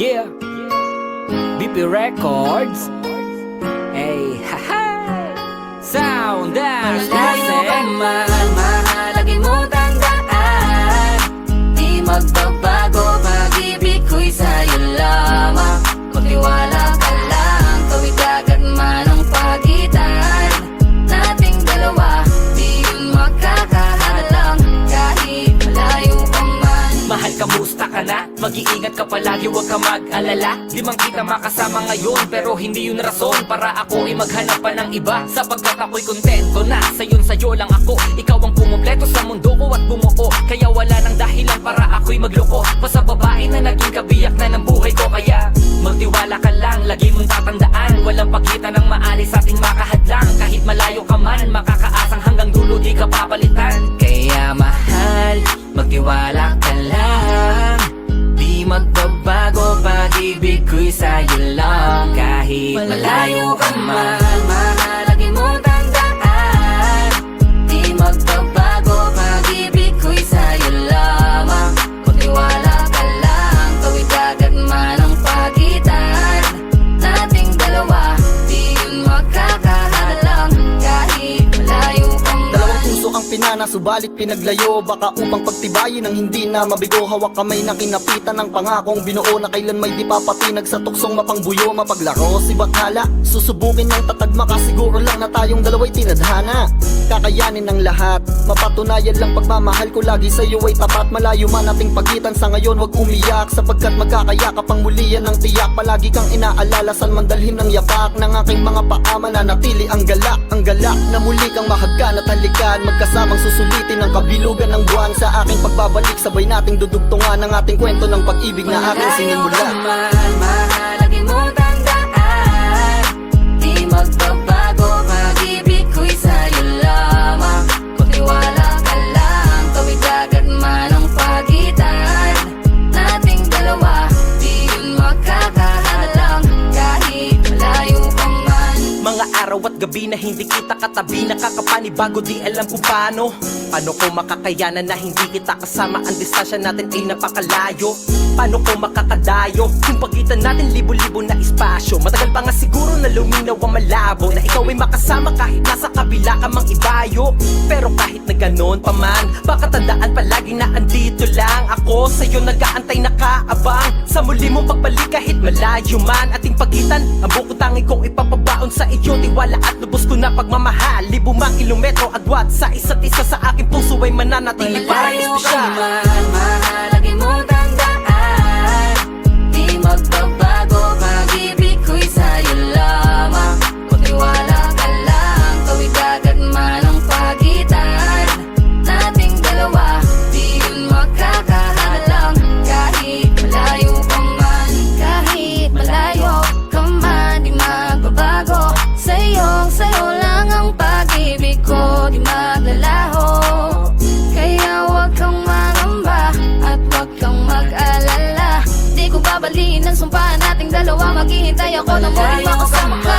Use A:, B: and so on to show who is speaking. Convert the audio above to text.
A: Yeah. BP Records. Hey, haha Mag-iingat ka palagi, huwag ka mag-alala. Di man kita makasama ngayon Pero hindi yun rason Para ako ay maghanap pa ng iba. Sapagkat ako'y kontento na Sayon sa'yo lang ako. Ikaw ang kumumpleto sa mundo ko at bumuo. Kaya wala nang dahilan para ako'y magloko. Pa sa babae na naging kabiyak na ng buhay ko Kaya magtiwala ka lang. Lagi mong tatandaan Walang pagkita ng maalis ating makahadlang. Kahit malayo ka man Makakaasang hanggang dulo di ka papalitan.
B: Kaya mahal, magtiwala ka lang magbabago, pag-ibig ko'y sa'yo lang. Kahit malayo ka man,
C: pinana, subalit pinaglayo. Baka upang pagtibayin ang hindi na mabigo. Hawak kamay na kinapitan ng pangakong binuo Na kailan may di papatinag sa tuksong mapangbuyo. Mapaglaro si Bathala, susubukin ng tatagma Ka siguro lang na tayong dalawa'y tinadhana. Kakayanin ng lahat, mapatunayan lang pagmamahal ko Lagi sa'yo ay tapat, malayo man ating pagitan Sa ngayon wag umiyak, sapagkat magkakayakap ang mulian ng tiyak. Palagi kang inaalala, saan man dalhin ng yapak. Ng aking mga paa mananatili ang galak Ang galak na muli kang mahagkan at halikan Magkasamang susulitin ang kabilugan ng buwan Sa aking pagbabalik, sabay nating dudugtungan Ang ating kwento ng pag-ibig na aking sinimulan
D: araw at gabi na hindi kita katabi. Nakakapanibago di alam kung paano. Paano ko makakayanan na hindi kita kasama? Ang distansya natin ay napakalayo. Paano ko makakadayo? Kung pagitan natin libo-libo na espasyo. Matagal pa nga siguro na luminaw ang malabo Na ikaw ay makasama kahit nasa kabila ka mang ibayo. Pero kahit na ganon pa man Baka tandaan palagi na andito lang Ako. Sa'yo nag-aantay nakaabang. Sa muli mong pagbalik kahit malayo man. Ating pagitan Ang buko tangi kong ipapabaon sa iyo Tiwala at lubos ko na pagmamahal. Libo mang kilometro agwat Sa isa't isa sa aking puso ay mananatili. Parang
B: Malayo ka
D: espesyal.
B: man, mahalagi Babaliin ang sumpa nating dalawa. Maghihintay ako na muli makasama ka